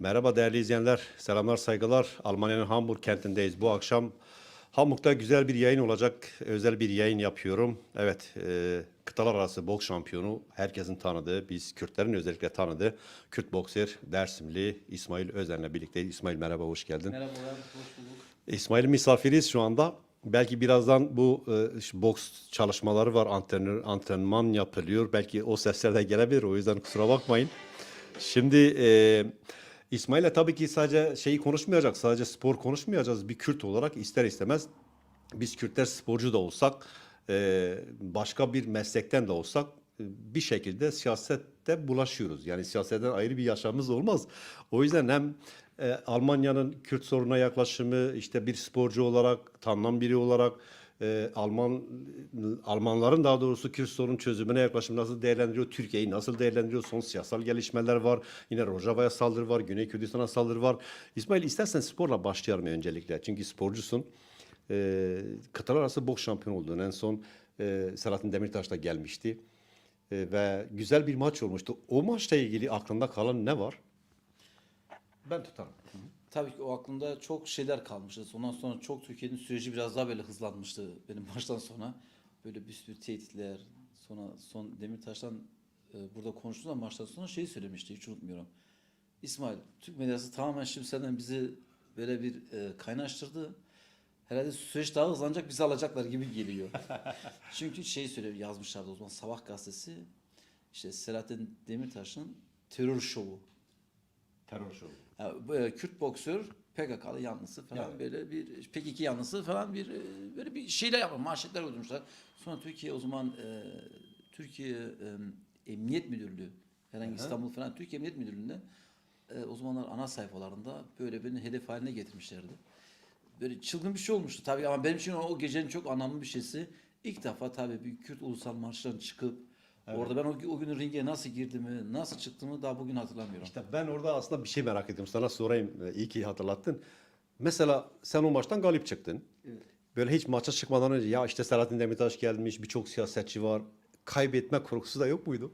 Merhaba değerli izleyenler, selamlar saygılar. Almanya'nın Hamburg kentindeyiz. Bu akşam Hamburg'da güzel bir yayın olacak. Özel bir yayın yapıyorum. Evet, e, kıtalar arası boks şampiyonu, herkesin tanıdığı, biz Kürtlerin özellikle tanıdığı Kürt bokser Dersimli İsmail Özen'le birlikteyiz. İsmail merhaba, hoş geldin. Merhabalar, hoş bulduk. İsmail misafiriyiz şu anda. Belki birazdan bu e, şu boks çalışmaları var, antrenör, antrenman yapılıyor. Belki o sesler de gelebilir, o yüzden kusura bakmayın. Şimdi e, İsmail'le tabii ki sadece şeyi konuşmayacak, sadece spor konuşmayacağız. Bir Kürt olarak ister istemez biz Kürtler sporcu da olsak, e, başka bir meslekten de olsak e, bir şekilde siyasette bulaşıyoruz. Yani siyasetten ayrı bir yaşamımız olmaz. O yüzden hem e, Almanya'nın Kürt sorununa yaklaşımı, işte bir sporcu olarak, tanınan biri olarak, e, Alman Almanların daha doğrusu Kürt sorun çözümüne yaklaşımı nasıl değerlendiriyor, Türkiye'yi nasıl değerlendiriyor, son siyasal gelişmeler var, yine Rojava'ya saldırı var, Güney Kürdistan'a saldırı var. İsmail istersen sporla başlayalım öncelikle çünkü sporcusun. E, kıtalar arası boks şampiyonu oldun. En son e, Selahattin Demirtaş da gelmişti. E, ve güzel bir maç olmuştu. O maçla ilgili aklında kalan ne var? Ben tutarım. Tabii ki o aklımda çok şeyler kalmıştı. Ondan sonra çok Türkiye'nin süreci biraz daha böyle hızlanmıştı benim maçtan sonra. Böyle bir sürü tehditler. Sonra son Demirtaş'tan e, burada konuştuğumda maçtan sonra şeyi söylemişti hiç unutmuyorum. İsmail, Türk medyası tamamen şimdi senden bizi böyle bir e, kaynaştırdı. Herhalde süreç daha hızlanacak bizi alacaklar gibi geliyor. Çünkü şey söylüyor yazmışlardı o zaman Sabah gazetesi. İşte Selahattin Demirtaş'ın terör şovu. Terör şovu. Yani böyle Kürt boksör PKK'lı yanlısı falan Yani. böyle bir PKK yanlısı falan bir e, böyle bir şeyler yapmış. Manşetler uydurmuşlar. Sonra Türkiye o zaman e, Türkiye e, Emniyet Müdürlüğü herhangi Hı hı. İstanbul falan Türkiye Emniyet Müdürlüğü'nde e, o zamanlar ana sayfalarında böyle beni hedef haline getirmişlerdi. Böyle çılgın bir şey olmuştu tabii ama benim için o gecenin çok anlamlı bir şeysi. İlk defa tabii bir Kürt ulusal marştan çıkıp orada ben o, o gün ringe nasıl girdiğimi, nasıl çıktığımı daha bugün hatırlamıyorum. İşte ben orada aslında bir şey merak ediyorum. Sana sorayım. Ee, İyi ki hatırlattın. Mesela sen o maçtan galip çıktın. Evet. Böyle hiç maça çıkmadan önce ya işte Selahattin Demirtaş gelmiş, birçok siyasetçi var. Kaybetme korkusu da yok muydu?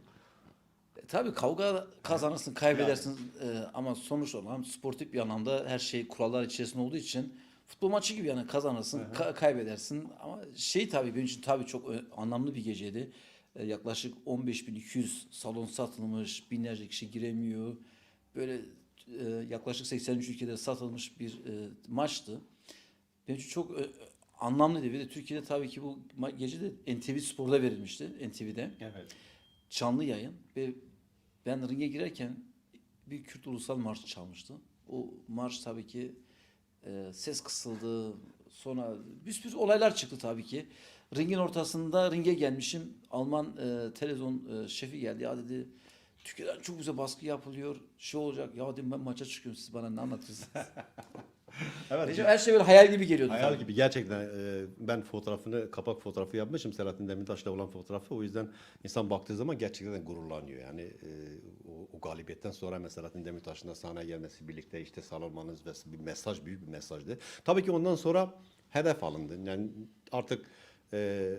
E, Tabii kavga kazanırsın, kaybedersin e, ama sonuç olan sportif bir anlamda her şey kurallar içerisinde olduğu için futbol maçı gibi yani kazanırsın, ka- kaybedersin ama şey tabii benim için tabii çok anlamlı bir geceydi. E, yaklaşık 15.200 salon satılmış, binlerce kişi giremiyor. Böyle e, yaklaşık 83 ülkede satılmış bir e, maçtı. Benim için çok e, anlamlıydı. Bir de Türkiye'de tabii ki bu gece de NTV Spor'da verilmişti. NTV'de Evet. canlı yayın ve ben ringe girerken bir Kürt ulusal marşı çalmıştı. O marş tabii ki e, ses kısıldı. Sonra bir sürü olaylar çıktı tabii ki. Ringin ortasında ringe gelmişim. Alman e, televizyon e, şefi geldi. Ya dedi Türkiye'den çok güzel baskı yapılıyor. Şey olacak. Ya dedim ben maça çıkıyorum siz bana ne anlatıyorsunuz? Evet. Recep, her şey böyle hayal gibi geliyordu. Hayal tabii. gibi gerçekten e, ben fotoğrafını kapak fotoğrafı yapmışım Selahattin Demirtaş'la olan fotoğrafı o yüzden insan baktığı zaman gerçekten gururlanıyor yani e, o, o galibiyetten sonra mesela Selahattin Demirtaş'ın da sahneye gelmesi birlikte işte salonmanız ve bir mesaj büyük bir mesajdı. Tabii ki ondan sonra hedef alındın yani artık e,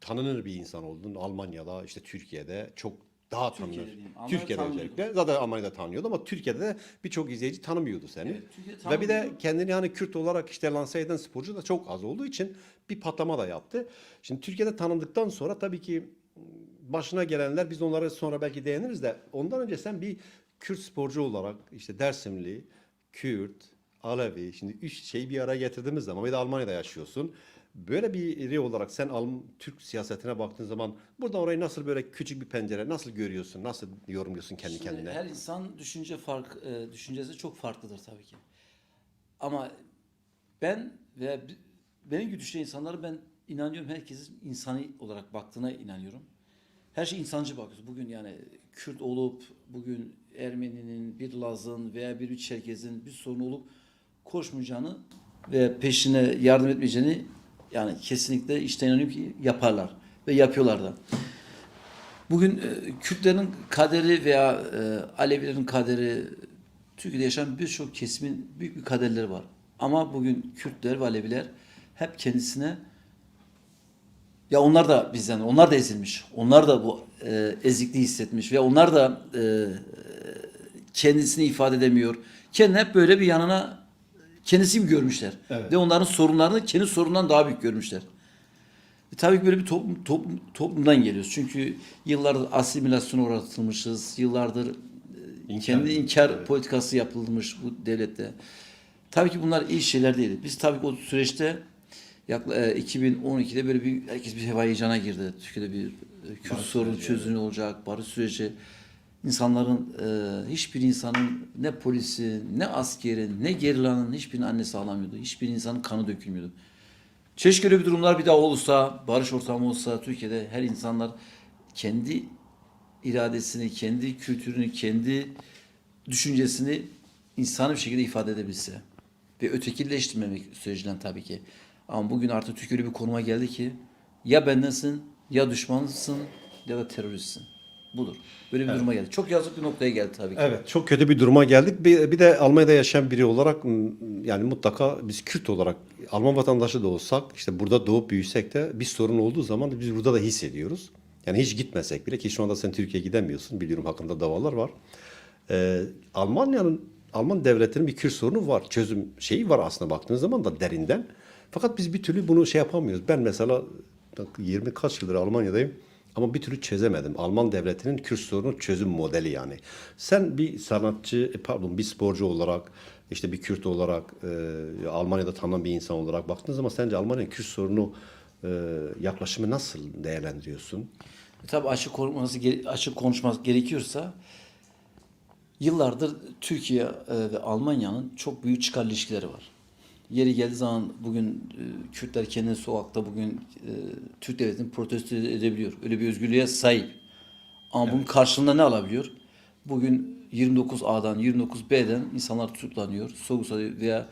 tanınır bir insan oldun Almanya'da işte Türkiye'de çok daha Türkiye'de tanınır. diyeyim. Türkiye'de tanınıyordu. özellikle. Zaten Almanya'da tanıyordu ama Türkiye'de de birçok izleyici tanımıyordu seni. Evet, Türkiye'de Ve bir de tanımıyordu. kendini hani Kürt olarak işte lanse eden sporcu da çok az olduğu için bir patlama da yaptı. Şimdi Türkiye'de tanındıktan sonra tabii ki başına gelenler biz onlara sonra belki değiniriz de ondan önce sen bir Kürt sporcu olarak işte Dersimli, Kürt, Alevi şimdi üç şeyi bir araya getirdiğimiz zaman bir de Almanya'da yaşıyorsun. Böyle biri olarak sen Alm Türk siyasetine baktığın zaman burada orayı nasıl böyle küçük bir pencere nasıl görüyorsun? Nasıl yorumluyorsun kendi Şimdi kendine? Her insan düşünce fark e, düşüncesi çok farklıdır tabii ki. Ama ben bi- benim gibi düşünen insanlara ben inanıyorum herkesin insani olarak baktığına inanıyorum. Her şey insancı bakıyoruz. Bugün yani Kürt olup bugün Ermeni'nin, bir Laz'ın veya bir Çerkez'in bir sorun olup koşmayacağını ve peşine yardım etmeyeceğini yani kesinlikle içten inanıyorum ki yaparlar ve yapıyorlar da. Bugün e, Kürtlerin kaderi veya e, Alevilerin kaderi Türkiye'de yaşayan birçok kesimin büyük bir kaderleri var. Ama bugün Kürtler ve Aleviler hep kendisine ya onlar da bizden, onlar da ezilmiş. Onlar da bu e, ezikliği hissetmiş ve onlar da e, kendisini ifade edemiyor. Kendini hep böyle bir yanına kendisi gibi görmüşler. Evet. Ve onların sorunlarını kendi sorundan daha büyük görmüşler. E, tabii ki böyle bir toplum, toplum- toplumdan geliyoruz. Çünkü yıllardır asimilasyona uğratılmışız. Yıllardır e, İnkar. kendi inkar Evet. politikası yapılmış bu devlette. Tabii ki bunlar iyi şeyler değil. Biz tabii ki o süreçte yakla, e, 2012'de böyle bir herkes bir heyecana girdi. Türkiye'de bir e, Kürt sorunu çözümü olacak, barış süreci. İnsanların e, hiçbir insanın ne polisi, ne askerin, ne gerilanın hiçbirinin annesi ağlamıyordu. Hiçbir insanın kanı dökülmüyordu. Keşke bir durumlar bir daha olursa, barış ortamı olsa Türkiye'de her insanlar kendi iradesini, kendi kültürünü, kendi düşüncesini insani bir şekilde ifade edebilse. Ve ötekileştirmemek sürecinden tabii ki. Ama bugün artık Türkiye bir konuma geldi ki ya bendensin, ya düşmansın ya da teröristsin. Budur. Böyle bir duruma geldi. Çok yazık bir noktaya geldi tabii ki. Evet çok kötü bir duruma geldik. Bir, bir de Almanya'da yaşayan biri olarak yani mutlaka biz Kürt olarak Alman vatandaşı da olsak işte burada doğup büyüsek de bir sorun olduğu zaman biz burada da hissediyoruz. Yani hiç gitmesek bile ki şu anda sen Türkiye'ye gidemiyorsun. Biliyorum hakkında davalar var. Ee, Almanya'nın Alman devletinin bir Kürt sorunu var. Çözüm şeyi var aslında baktığınız zaman da derinden. Fakat biz bir türlü bunu şey yapamıyoruz. Ben mesela bak 20 kaç yıldır Almanya'dayım. Ama bir türlü çözemedim. Alman devletinin Kürt sorunu çözüm modeli yani. Sen bir sanatçı, e, pardon bir sporcu olarak, işte bir Kürt olarak, e, Almanya'da tanınan bir insan olarak baktığın zaman sence Almanya'nın Kürt sorunu e, yaklaşımı nasıl değerlendiriyorsun? Tabii açık konuşması açık konuşmak gerekiyorsa yıllardır Türkiye e, ve Almanya'nın çok büyük çıkar ilişkileri var. Yeri geldiği zaman bugün e, Kürtler kendini sokakta bugün e, Türk devletini protesto edebiliyor. Öyle bir özgürlüğe sahip. Ama bunun karşılığında ne alabiliyor? Bugün 29A'dan, 29B'den insanlar tutuklanıyor, sorgusu veya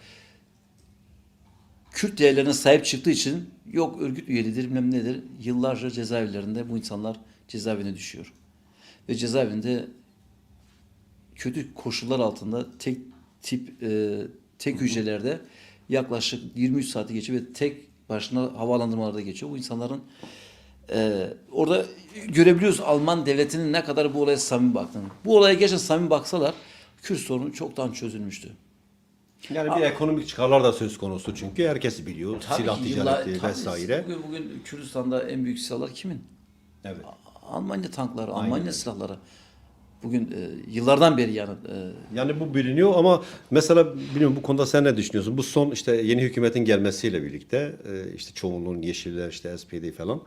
Kürt değerlerine sahip çıktığı için yok örgüt üyelidir bilmem nedir. Yıllarca cezaevlerinde bu insanlar cezaevine düşüyor. Ve cezaevinde kötü koşullar altında tek tip e, tek hücrelerde yaklaşık 23 saati geçiyor ve tek başına havalandırmalarda geçiyor. Bu insanların e, orada görebiliyoruz Alman devletinin ne kadar bu olaya samimi baktığını. Bu olaya gerçekten samimi baksalar Kürt sorunu çoktan çözülmüştü. Yani bir ekonomik çıkarlar da söz konusu çünkü herkes biliyor. Tabii Silah yıllar- ticareti tabii vesaire. Bugün, bugün Kürdistan'da en büyük silahlar kimin? Evet. Almanya tankları, Aynen Almanya silahları. Bugün e, yıllardan beri yani e, Yani bu biliniyor ama mesela bilmiyorum bu konuda sen ne düşünüyorsun? Bu son işte yeni hükümetin gelmesiyle birlikte e, işte çoğunluğun Yeşiller işte SPD falan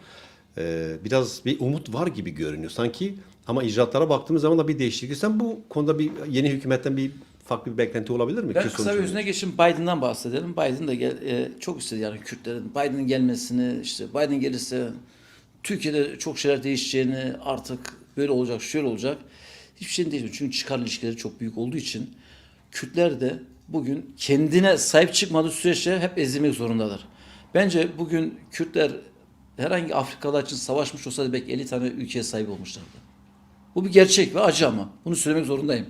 e, biraz bir umut var gibi görünüyor sanki. Ama icraatlara baktığımız zaman da bir değişiklik. Sen bu konuda bir yeni hükümetten bir farklı bir beklenti olabilir mi? Ben kısa bir özüne geçeyim. Biden'dan bahsedelim. Biden de gel, e, çok istedi yani Kürtlerin Biden'ın gelmesini işte Biden gelirse Türkiye'de çok şeyler değişeceğini artık böyle olacak şöyle olacak. Hiçbir şeyin değişmiyor. Çünkü çıkar ilişkileri çok büyük olduğu için Kürtler de bugün kendine sahip çıkmadığı süreçte hep ezilmek zorundadır. Bence bugün Kürtler herhangi Afrikalılar için savaşmış olsaydı belki 50 tane ülkeye sahip olmuşlardı. Bu bir gerçek ve acı ama. Bunu söylemek zorundayım.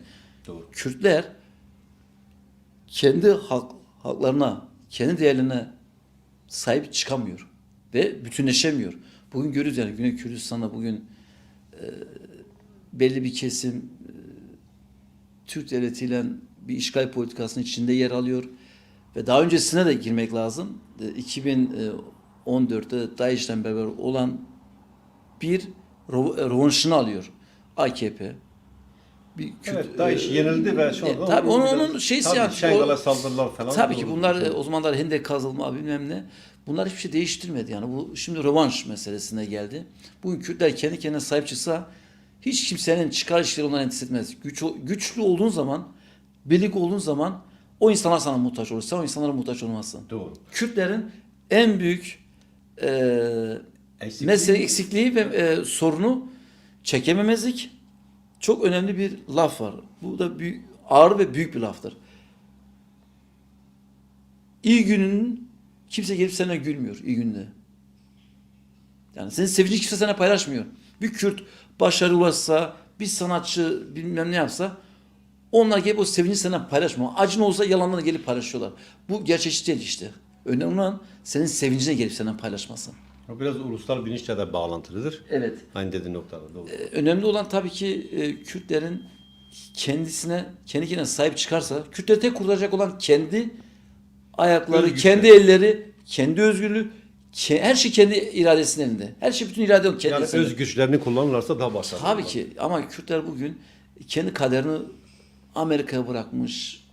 Doğru. Kürtler kendi hak, haklarına, kendi değerlerine sahip çıkamıyor ve bütünleşemiyor. Bugün görüyoruz yani Güney Kürdistan'da bugün e, belli bir kesim e, Türk devletiyle bir işgal politikasının içinde yer alıyor ve daha öncesine de girmek lazım. E, 2014'te DAEŞ'ten beraber olan bir rov- rövanşını alıyor AKP. Bir Kürt- Evet, DAEŞ yenildi ve şu E, tabii onu onun, onun şeysi tabii, yani. Şengal'a saldırılar falan. Tabii ki bunlar e, o zamanlar hendek kazılma bilmem ne. Bunlar hiçbir şey değiştirmedi yani. Bu şimdi rövanş meselesine geldi. Bugün Kürtler kendi kendine sahip çıksa hiç kimsenin çıkar işleri ondan endişe etmez. Güç, güçlü olduğun zaman, birlik olduğun zaman o insanlar sana muhtaç olur. Sen o insanlara muhtaç olmazsın. Doğru. Kürtlerin en büyük e, Eksikliği- mesele eksikliği ve e, sorunu çekememezlik. Çok önemli bir laf var. Bu da büyük, ağır ve büyük bir laftır. İyi günün kimse gelip sana gülmüyor iyi günde. Yani senin sevincini kimse sana paylaşmıyor. Bir Kürt başarı ulaşsa, bir sanatçı bilmem ne yapsa onlar gelip o sevinci senden paylaşmıyor. Acın olsa yalanlarını gelip paylaşıyorlar. Bu gerçekçi değil işte. Önemli olan senin sevincine gelip senden paylaşması. O biraz ulusal bilinçle de bağlantılıdır. Evet. Aynı dediğin noktada doğru. Ee, Önemli olan tabii ki e, Kürtlerin kendisine kendi kendine sahip çıkarsa Kürtleri tek kurtaracak olan kendi ayakları, Özgürlük. kendi elleri, kendi özgürlüğü, ke- her şey kendi iradesinin elinde. Her şey bütün irade onun Yani kendisinde. öz güçlerini kullanırlarsa daha başarılı. Tabii ki ama Kürtler bugün kendi kaderini Amerika'ya bırakmış,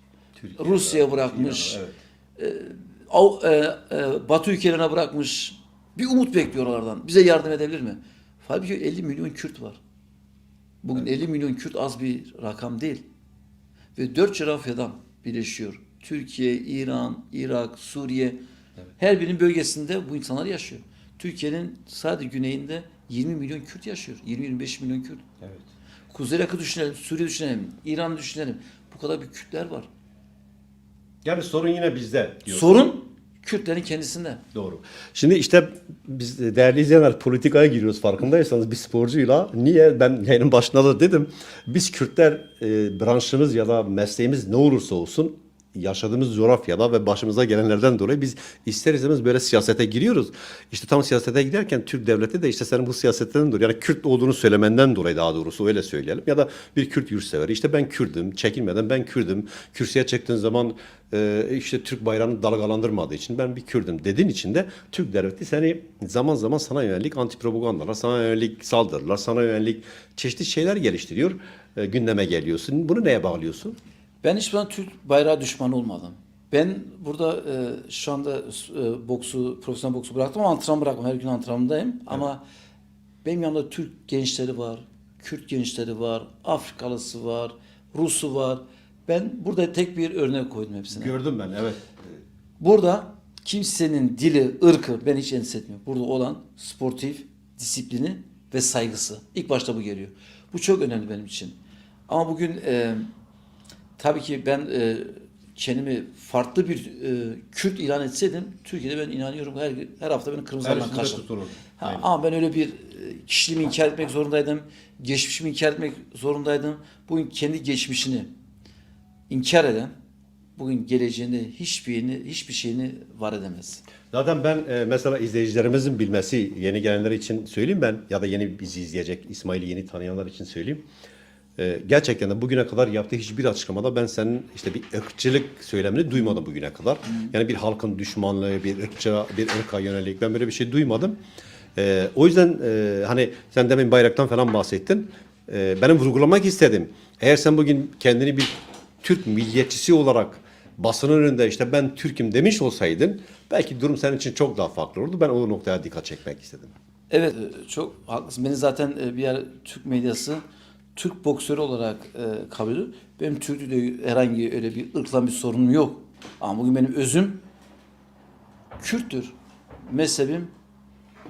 Rusya'ya bırakmış, İran, evet. Av- e, e, Batı ülkelerine bırakmış. Bir umut bekliyor oralardan. Bize yardım edebilir mi? Halbuki 50 milyon Kürt var. Bugün 50 milyon Kürt az bir rakam değil. Ve dört coğrafyadan birleşiyor. Türkiye, İran, Irak, Suriye. Her birinin bölgesinde bu insanlar yaşıyor. Türkiye'nin sadece güneyinde 20 milyon Kürt yaşıyor. 20-25 milyon Kürt. Evet. Kuzey Irak'ı düşünelim, Suriye düşünelim, İran'ı düşünelim. Bu kadar bir Kürtler var. Yani sorun yine bizde diyorsun. Sorun Kürtlerin kendisinde. Doğru. Şimdi işte biz değerli izleyenler politikaya giriyoruz farkındaysanız bir sporcuyla. Niye? Ben yayının başında da dedim. Biz Kürtler e, branşımız ya da mesleğimiz ne olursa olsun yaşadığımız coğrafyada ve başımıza gelenlerden dolayı biz ister istemez böyle siyasete giriyoruz. İşte tam siyasete giderken Türk devleti de işte senin bu siyasetten dolayı yani Kürt olduğunu söylemenden dolayı daha doğrusu öyle söyleyelim. Ya da bir Kürt yurtseveri işte ben Kürdüm çekinmeden ben Kürdüm. Kürsüye çıktığın zaman e, işte Türk bayrağını dalgalandırmadığı için ben bir Kürdüm dediğin için de Türk devleti seni zaman zaman sana yönelik anti propagandalar, sana yönelik saldırılar, sana yönelik çeşitli şeyler geliştiriyor. E, gündeme geliyorsun. Bunu neye bağlıyorsun? Ben hiçbir zaman Türk bayrağı düşmanı olmadım. Ben burada e, şu anda e, boksu, profesyonel boksu bıraktım ama antrenman bırakmam. Her gün antrenmandayım. Ama benim yanımda Türk gençleri var, Kürt gençleri var, Afrikalısı var, Rusu var. Ben burada tek bir örnek koydum hepsine. Gördüm ben evet. Burada kimsenin dili, ırkı ben hiç endişe etmiyorum. Burada olan sportif, disiplini ve saygısı. İlk başta bu geliyor. Bu çok önemli benim için. Ama bugün e, tabii ki ben e, kendimi farklı bir e, Kürt ilan etseydim Türkiye'de ben inanıyorum her her hafta beni kırmızı alan ama ben öyle bir e, kişiliğimi inkar etmek zorundaydım. Geçmişimi inkar etmek zorundaydım. Bugün kendi geçmişini inkar eden bugün geleceğinde hiçbir yerini, hiçbir şeyini var edemez. Zaten ben e, mesela izleyicilerimizin bilmesi, yeni gelenler için söyleyeyim ben ya da yeni bizi izleyecek İsmail'i yeni tanıyanlar için söyleyeyim. E, gerçekten de bugüne kadar yaptığı hiçbir açıklamada ben senin işte bir ırkçılık söylemini duymadım bugüne kadar. Yani bir halkın düşmanlığı, bir ırkça, bir ırka yönelik ben böyle bir şey duymadım. E, o yüzden e, hani sen demin bayraktan falan bahsettin. E, benim vurgulamak istedim. Eğer sen bugün kendini bir Türk milliyetçisi olarak basının önünde işte ben Türk'üm demiş olsaydın belki durum senin için çok daha farklı olurdu. Ben o noktaya dikkat çekmek istedim. Evet e, çok haklısın. Beni zaten e, bir yer Türk medyası Türk boksörü olarak e, kabul ediyor. Benim Türklüğüyle herhangi öyle bir ırkla bir sorunum yok. Ama bugün benim özüm Kürttür. Mezhebim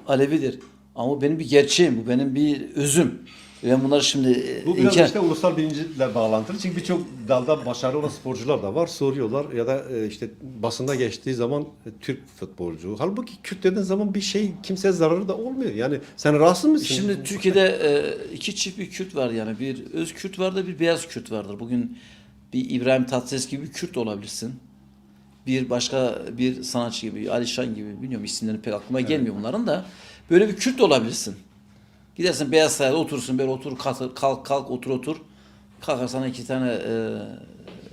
Alevidir. Ama bu benim bir gerçeğim. Bu benim bir özüm. Ben bunları şimdi e, Bu biraz inkar- işte ulusal bilinciyle bağlantılı. Çünkü birçok dalda başarılı olan sporcular da var. Soruyorlar ya da e, işte basında geçtiği zaman e, Türk futbolcu. Halbuki Kürt dediğin zaman bir şey kimseye zararı da olmuyor. Yani sen rahatsız mısın? Şimdi Türkiye'de e, iki çift bir Kürt var yani. Bir öz Kürt vardır, bir beyaz Kürt vardır. Bugün bir İbrahim Tatlıses gibi bir Kürt olabilirsin. Bir başka bir sanatçı gibi, Alişan gibi bilmiyorum isimlerini pek aklıma gelmiyor bunların da. Böyle bir Kürt olabilirsin. Gidersin Beyaz Saray'da oturursun böyle otur kalk kalk, kalk otur otur. Kalkar sana iki tane e,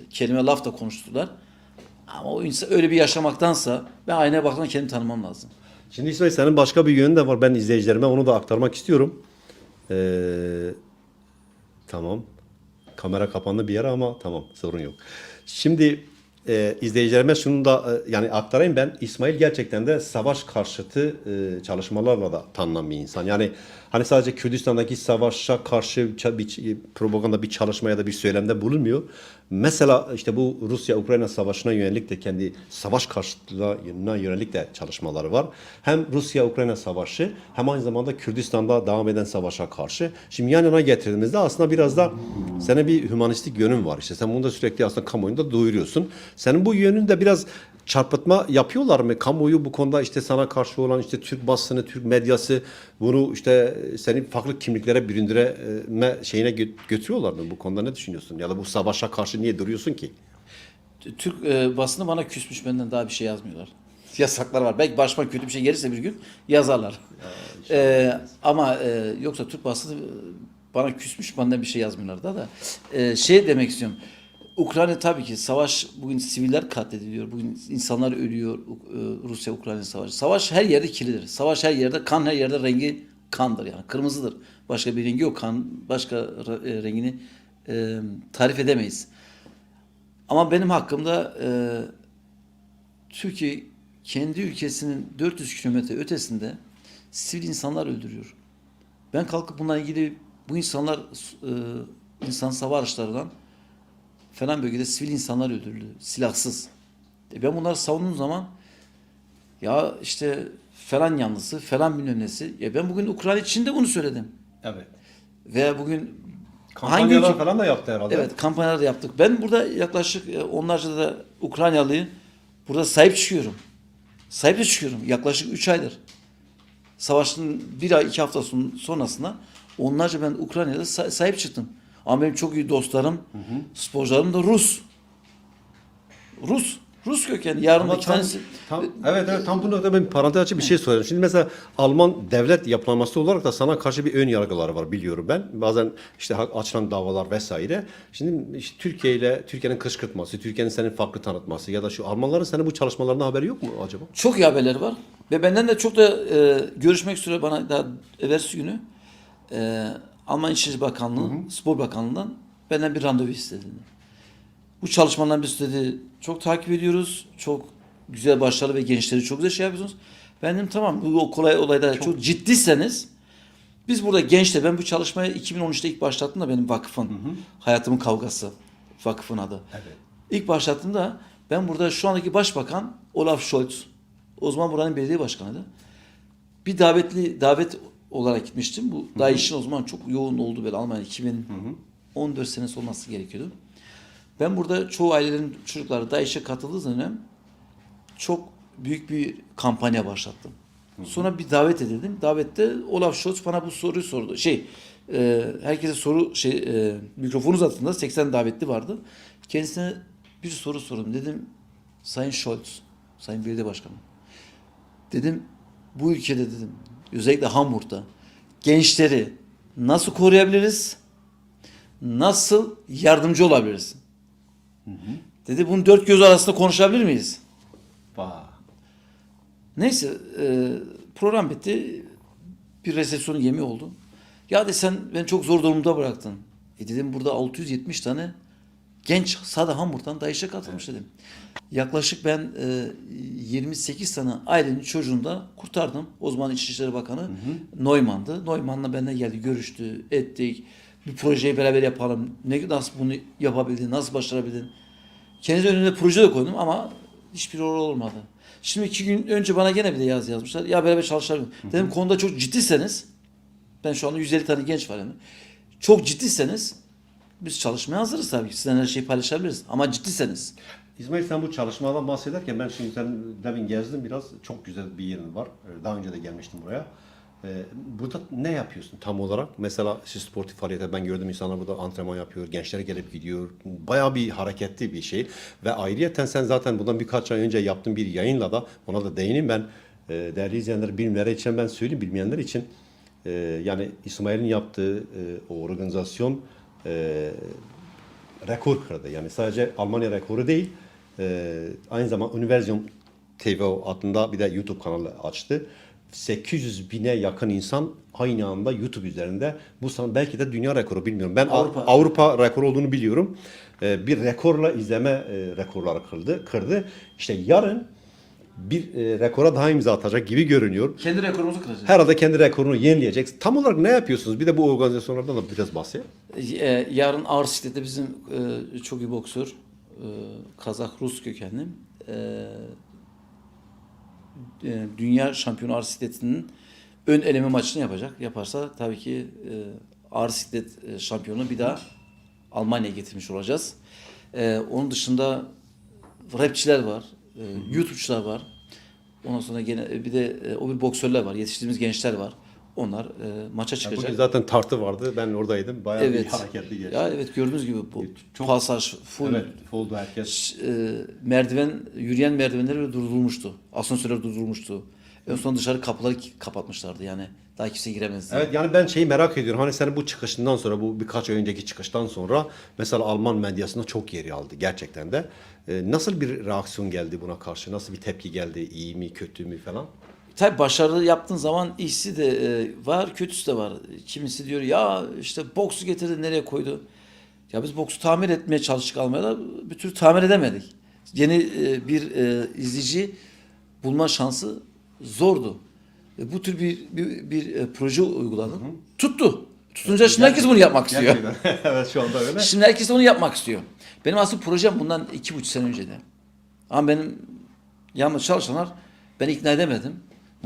kelime laf da konuştular. Ama o insan öyle bir yaşamaktansa ben aynaya baktığımda kendimi tanımam lazım. Şimdi İsmail senin başka bir yönün de var. Ben izleyicilerime onu da aktarmak istiyorum. Ee, tamam. Kamera kapandı bir yere ama tamam sorun yok. Şimdi e, izleyicilerime şunu da e, yani aktarayım ben. İsmail gerçekten de savaş karşıtı e, çalışmalarla da tanınan bir insan. Yani hani sadece Kürdistan'daki savaşa karşı bir propaganda bir çalışma ya da bir söylemde bulunmuyor. Mesela işte bu Rusya-Ukrayna savaşına yönelik de kendi savaş karşıtlığına yönelik de çalışmaları var. Hem Rusya-Ukrayna savaşı hem aynı zamanda Kürdistan'da devam eden savaşa karşı. Şimdi yan yana getirdiğimizde aslında biraz da senin bir hümanistik yönün var. İşte sen bunu da sürekli aslında kamuoyunda duyuruyorsun. Senin bu yönün de biraz çarpıtma yapıyorlar mı? Kamuoyu bu konuda işte sana karşı olan işte Türk basını, Türk medyası bunu işte seni farklı kimliklere büründürme şeyine gö- götürüyorlar mı? Bu konuda ne düşünüyorsun? Ya da bu savaşa karşı niye duruyorsun ki? Türk e, basını bana küsmüş benden daha bir şey yazmıyorlar. Yasaklar var. Belki başıma kötü bir şey gelirse bir gün yazarlar. E, ama e, yoksa Türk basını e, bana küsmüş benden bir şey yazmıyorlar da da. Ee, şey demek istiyorum. Ukrayna tabii ki savaş bugün siviller katlediliyor. Bugün insanlar ölüyor. E, Rusya Ukrayna savaşı. Savaş her yerde kirlidir. Savaş her yerde kan her yerde rengi kandır yani. Kırmızıdır. Başka bir rengi yok. Kan başka e, rengini e, tarif edemeyiz. Ama benim hakkımda e, Türkiye kendi ülkesinin 400 kilometre ötesinde sivil insanlar öldürüyor. Ben kalkıp bununla ilgili bu insanlar e, insan sava araçlarından falan bölgede sivil insanlar öldürüldü. Silahsız. E ben bunları savunduğum zaman ya işte falan yanlısı, falan bilmem nesi. Ya ben bugün Ukrayna için de bunu söyledim. Evet. Ve bugün Kampanyalar ülke- falan da yaptı herhalde. Evet kampanyalar da yaptık. Ben burada yaklaşık e, onlarca da Ukraynalıyı burada sahip çıkıyorum. Sahip de çıkıyorum. Yaklaşık 3 aydır. Savaşın bir ay iki hafta son- sonrasında onlarca ben Ukrayna'da sa- sahip çıktım. Ama benim çok iyi dostlarım, sporcularım da Rus. Rus. Rus kökenli. Yarın tam, tanesi... tam, evet evet tam bu noktada ben bir parantez açıp bir şey sorayım. Şimdi mesela Alman devlet yapılanması olarak da sana karşı bir ön yargıları var biliyorum ben. Bazen işte açılan davalar vesaire. Şimdi işte Türkiye ile Türkiye'nin kışkırtması, Türkiye'nin seni farklı tanıtması ya da şu Almanların senin bu çalışmalarından haberi yok mu acaba? Çok iyi haberleri var. Ve benden de çok da e, görüşmek üzere bana daha evvelsi günü e, Alman İçişleri Bakanlığı, Spor Bakanlığı'ndan benden bir randevu istedi. Bu çalışmalardan biz dedi çok takip ediyoruz. Çok güzel başarılı ve gençleri çok güzel şey yapıyorsunuz. Ben dedim tamam bu kolay olayda çok, ciddiyseniz biz burada gençler ben bu çalışmayı 2013'te ilk başlattım da benim vakfın hayatımın kavgası vakfın adı. Evet. İlk başlattığımda ben burada şu andaki başbakan Olaf Scholz. O zaman buranın belediye başkanıydı. Bir davetli davet olarak gitmiştim. Bu daha işin o zaman çok yoğun oldu böyle Almanya 2014 senesi olması gerekiyordu. Ben burada çoğu ailelerin çocukları da işe katıldığı dönem çok büyük bir kampanya başlattım. Sonra bir davet edildim. Davette Olaf Scholz bana bu soruyu sordu. Şey, e, herkese soru şey e, mikrofonu uzattığında 80 davetli vardı. Kendisine bir soru sordum. Dedim Sayın Scholz, Sayın Belediye Başkanı. Dedim bu ülkede dedim özellikle Hamburg'da gençleri nasıl koruyabiliriz? Nasıl yardımcı olabiliriz? Dedi bunu dört göz arasında konuşabilir miyiz? Vay. Neyse e, program bitti. Bir resepsiyonun yemeği oldu. Ya de sen beni çok zor durumda bıraktın. E dedim burada 670 tane genç sadece Hamburg'dan da işe katılmış dedim. Yaklaşık ben e, 28 tane ailenin çocuğunu da kurtardım. O zaman İçişleri Bakanı Neumann'dı. Neumann'la benimle geldi, görüştü, ettik. Bir projeyi beraber yapalım. Ne nasıl bunu yapabildin, nasıl başarabildin? Kendi önüne proje de koydum ama hiçbir rol olmadı. Şimdi iki gün önce bana gene bir de yaz yazmışlar. Ya beraber çalışalım. Dedim konuda çok ciddiyseniz ben şu anda 150 tane genç var yani. Çok ciddiyseniz biz çalışmaya hazırız tabii ki. Sizden her şeyi paylaşabiliriz. Ama ciddiyseniz. İsmail sen bu çalışmadan bahsederken ben şimdi sen demin gezdim biraz çok güzel bir yerin var. Ee, Daha önce de gelmiştim buraya. Ee, Burada ne yapıyorsun tam olarak? Mesela siz sportif faaliyete ben gördüm insanlar burada antrenman yapıyor, gençler gelip gidiyor. Bayağı bir hareketli bir şey. Ve ayrıyeten sen zaten bundan birkaç ay önce yaptığın bir yayınla da ona da değineyim ben. e, Değerli izleyenler bilmeyenler için ben söyleyeyim bilmeyenler için. e, Yani İsmail'in yaptığı e, o organizasyon e, rekor kırdı. Yani sadece Almanya rekoru değil, e, aynı zamanda Universum TV adında bir de YouTube kanalı açtı. 800 bine yakın insan aynı anda YouTube üzerinde. Bu sana belki de dünya rekoru bilmiyorum. Ben Avrupa. Avrupa, rekoru olduğunu biliyorum. E, bir rekorla izleme e, rekorları kırdı. kırdı. İşte yarın bir e, rekora daha imza atacak gibi görünüyor. Kendi rekorumuzu kıracağız. Herhalde kendi rekorunu yenileyecek. Tam olarak ne yapıyorsunuz? Bir de bu organizasyonlardan da biraz bahset. E, yarın ağır siklette bizim e, çok iyi boksör, e, Kazak Rus kökenli, e, e, dünya şampiyonu sikletinin ön eleme maçını yapacak. Yaparsa tabii ki e, ağır siklet e, şampiyonu bir daha Almanya'ya getirmiş olacağız. E, onun dışında rapçiler var, e, YouTube'çular var. Ondan sonra gene e, bir de e, o bir boksörler var, yetiştiğimiz gençler var. Onlar e, maça çıkacak. Bugün zaten tartı vardı. Ben oradaydım. Bayağı bir Evet. hareketli geçti. Ya evet gördüğünüz gibi bu Çok- pasaj full Evet, oldu herkes. e, merdiven yürüyen merdivenler durdurulmuştu. Asansörler durdurulmuştu. En son dışarı kapıları kapatmışlardı yani. Daha kimse giremez diye. Evet yani ben şeyi merak ediyorum. Hani senin bu çıkışından sonra bu birkaç ay önceki çıkıştan sonra mesela Alman medyasında çok yeri aldı gerçekten de. Ee, nasıl bir reaksiyon geldi buna karşı? Nasıl bir tepki geldi? İyi mi, kötü mü falan? Tabii başarılı yaptığın zaman iyisi de e, var, kötüsü de var. Kimisi diyor ya işte boksu getirdi nereye koydu? Ya biz boksu tamir etmeye çalıştık Almanya'da bir türlü tamir edemedik. Yeni e, bir e, izleyici bulma şansı zordu. E, bu tür bir bir, bir e, proje uyguladım. Tuttu. Tutunca şimdi herkes bunu yapmak istiyor. Evet şu anda öyle. Şimdi herkes onu yapmak istiyor. Benim asıl projem bundan iki buçuk sene önceydi. Ama benim yanımda çalışanlar beni ikna edemedim.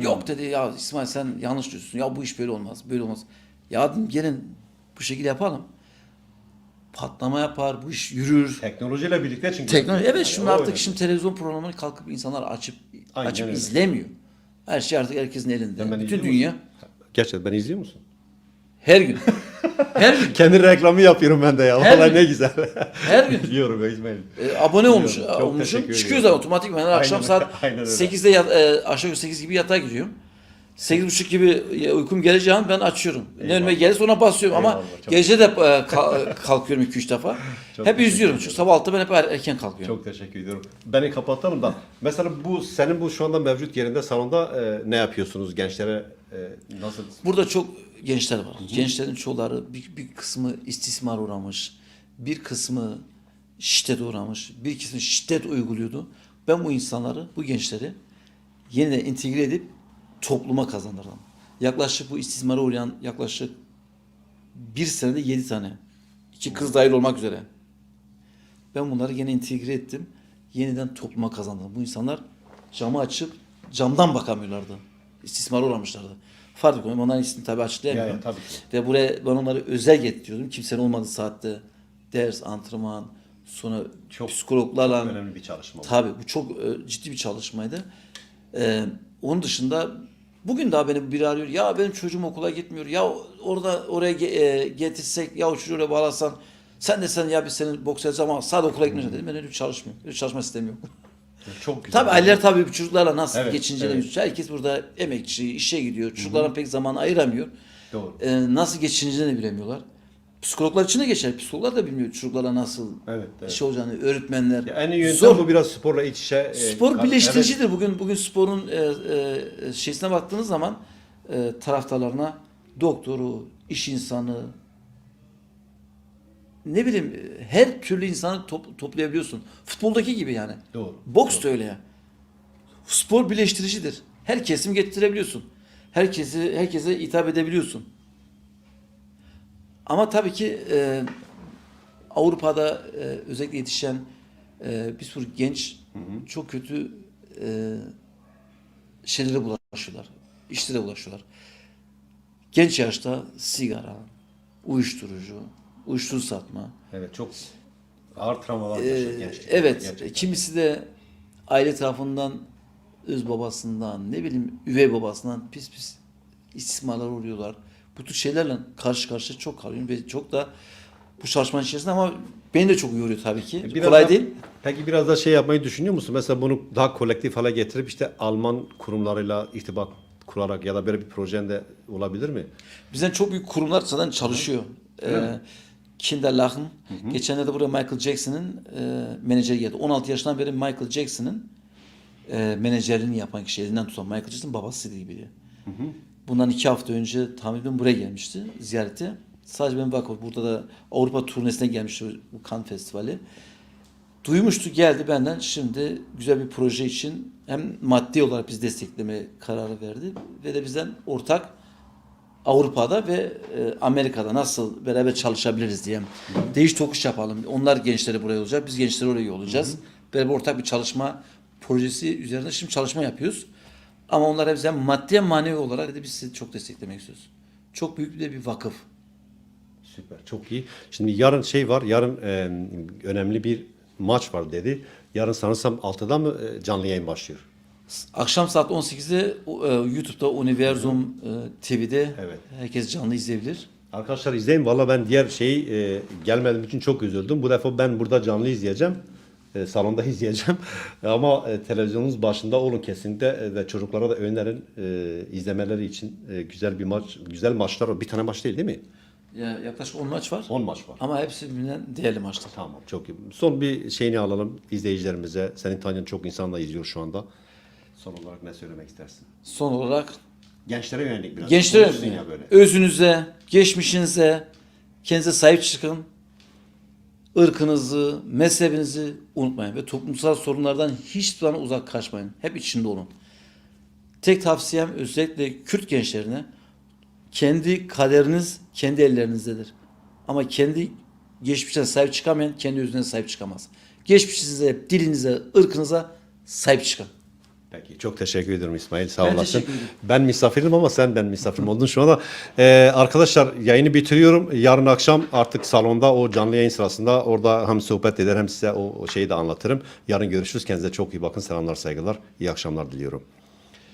Yok dedi ya İsmail sen yanlış diyorsun. Ya bu iş böyle olmaz, böyle olmaz. Ya dedim gelin bu şekilde yapalım. Patlama yapar, bu iş yürür. Teknolojiyle birlikte çünkü. Teknoloji evet Yani şimdi artık önemli. şimdi televizyon programını kalkıp insanlar açıp Aynen açıp öyle. izlemiyor. Her şey artık herkesin elinde. Beni Bütün izliyor dünya? Gerçekten ben izliyor musun? her gün. her gün. Kendi reklamı yapıyorum ben de ya. Her Vallahi gün. ne güzel. Her gün. Biliyorum ya İsmail. E, abone olmuş, Biliyorum, çok olmuşum. teşekkür Çıkıyor ediyorum. zaten otomatik. Ben akşam Aynen- saat aynen öyle. 8'de yat, e, aşağı yukarı 8 gibi yatağa giriyorum. 8.30 gibi uykum geleceği an ben açıyorum. Ne Eyvallah. önüme gelirse ona basıyorum ama Eyvallah, çok gece de e, ka- kalkıyorum 2-3 defa. Çok hep ederim. Çünkü sabah 6'da ben hep er- erken kalkıyorum. Çok teşekkür ediyorum. Beni kapatalım da. Mesela bu senin bu şu anda mevcut yerinde salonda e, ne yapıyorsunuz gençlere? e, nasıl? Burada çok gençler var. Gençlerin çoğuları bir, bir kısmı istismar uğramış. Bir kısmı şiddet uğramış. Bir kısmı şiddet uyguluyordu. Ben bu insanları, bu gençleri yeniden entegre edip topluma kazandırdım. Yaklaşık bu istismara uğrayan yaklaşık bir senede yedi tane. iki kız dahil olmak üzere. Ben bunları yine entegre ettim. Yeniden topluma kazandım. Bu insanlar camı açıp camdan bakamıyorlardı. İstismara uğramışlardı. Farklı konu. Onların ismini tabii açıklayamıyorum. Ya, ya, tabii. Ve buraya ben onları özel getiriyordum. Kimsenin olmadığı saatte ders, antrenman, sonra Çok- psikologlarla Önemli bir çalışma. Tabii bu çok e, ciddi bir çalışmaydı. Ee, onun dışında bugün daha beni biri arıyor. Ya benim çocuğum okula gitmiyor. Ya orada oraya e, getirsek ya oraya bağlasan sen de sen ya biz senin boks edeceğiz ama sadece okula gitmeyeceğim dedim. Ben öyle çalışmıyorum. Öyle çalışma sistemi yok. Çok güzel. Tabii aileler tabii bu çocuklarla nasıl Evet, geçineceğini evet. evet. Herkes burada emekçi, işe gidiyor. Çocuklara pek zaman ayıramıyor. Doğru. Ee, nasıl geçineceğini bilemiyorlar. Psikologlar için de geçer. Psikologlar da bilmiyor çocuklarla nasıl Evet, evet. iş olacağını. Öğretmenler. Ya en iyi yöntem Zor. bu biraz sporla iç içe. e, Spor kat- birleştiricidir. Bugün bugün sporun e, e, şeysine baktığınız zaman e, taraftarlarına doktoru, iş insanı ne bileyim e, her türlü insanı top- toplayabiliyorsun. Futboldaki gibi yani. Doğru. Boks da öyle ya. Spor birleştiricidir. Her kesim getirebiliyorsun. Herkesi herkese hitap edebiliyorsun. Ama tabii ki e, Avrupa'da e, özellikle yetişen e, bir sürü genç çok kötü e, şeylere bulaşıyorlar. İşlere bulaşıyorlar. Genç yaşta sigara, uyuşturucu, uyuşturucu satma. Evet çok ağır travmalar Ee, yaşıyor gençlik. evet, Gerçekten. kimisi de aile tarafından, öz babasından, ne bileyim üvey babasından pis pis istismarlar oluyorlar. Bu tür şeylerle karşı karşıya çok kalıyorum ve çok da bu çalışmanın içerisinde ama beni de çok yoruyor tabii ki. Biraz Kolay da- değil. Peki biraz da şey yapmayı düşünüyor musun? Mesela bunu daha kolektif hale getirip işte Alman kurumlarıyla irtibat kurarak ya da böyle bir projen de olabilir mi? Bizden çok büyük kurumlar zaten çalışıyor. Ee, Kinderlachen. Geçenlerde buraya Michael Jackson'ın e, menajeri geldi. 16 yaşından beri Michael Jackson'ın e, menajerliğini yapan kişi elinden tutan Michael Jackson babası gibi biri. Bundan iki hafta önce tahmin ediyorum buraya gelmişti ziyarete. Sadece ben bak burada da Avrupa turnesine gelmişti bu Cannes Festivali. Duymuştu geldi benden şimdi güzel bir proje için hem maddi olarak biz destekleme kararı verdi ve de bizden ortak Avrupa'da ve e, Amerika'da nasıl beraber çalışabiliriz diye değiş tokuş yapalım. Onlar gençleri buraya olacak, biz gençleri oraya yollayacağız. Beraber ortak bir çalışma projesi üzerinde şimdi çalışma yapıyoruz. Ama onlar bize maddi manevi olarak da biz sizi çok desteklemek istiyoruz. Çok büyük bir bir vakıf. Süper, çok iyi. Şimdi yarın şey var, yarın e, önemli bir maç var dedi. Yarın sanırsam 6'da mı e, canlı yayın başlıyor? Akşam saat 18'de e, YouTube'da Universum e, TV'de Evet. herkes canlı izleyebilir. Arkadaşlar izleyin. Valla ben diğer şeyi e, gelmediğim için çok üzüldüm. Bu defa ben burada canlı izleyeceğim. E, salonda izleyeceğim. Ama e, televizyonunuz başında olun kesinlikle e, ve çocuklara da önerin e, izlemeleri için e, güzel bir maç, güzel maçlar var. Bir tane maç değil değil mi? Ya, yaklaşık 10 maç var. 10 maç var. Ama hepsi birbirinden değerli maçlar. Tamam çok iyi. Son bir şeyini alalım izleyicilerimize. Senin tanıdığın çok insan da izliyor şu anda. Son olarak ne söylemek istersin? Son olarak Gençlere yönelik biraz. gençlere Konuşsun ya böyle. özünüze, geçmişinize, kendinize sahip çıkın. Irkınızı, mezhebinizi unutmayın ve toplumsal sorunlardan hiçbir zaman uzak kaçmayın. Hep içinde olun. Tek tavsiyem özellikle Kürt gençlerine kendi kaderiniz kendi ellerinizdedir. Ama kendi geçmişine sahip çıkamayan kendi özüne sahip çıkamaz. Geçmişinize, dilinize, ırkınıza sahip çıkın. Peki çok teşekkür ederim İsmail sağ Ben olasın. Ben misafirim ama sen ben misafirim oldun şu anda. Ee, arkadaşlar yayını bitiriyorum. Yarın akşam artık salonda o canlı yayın sırasında orada hem sohbet eder hem size o şeyi de anlatırım. Yarın görüşürüz. Kendinize çok iyi bakın. Selamlar saygılar. İyi akşamlar diliyorum.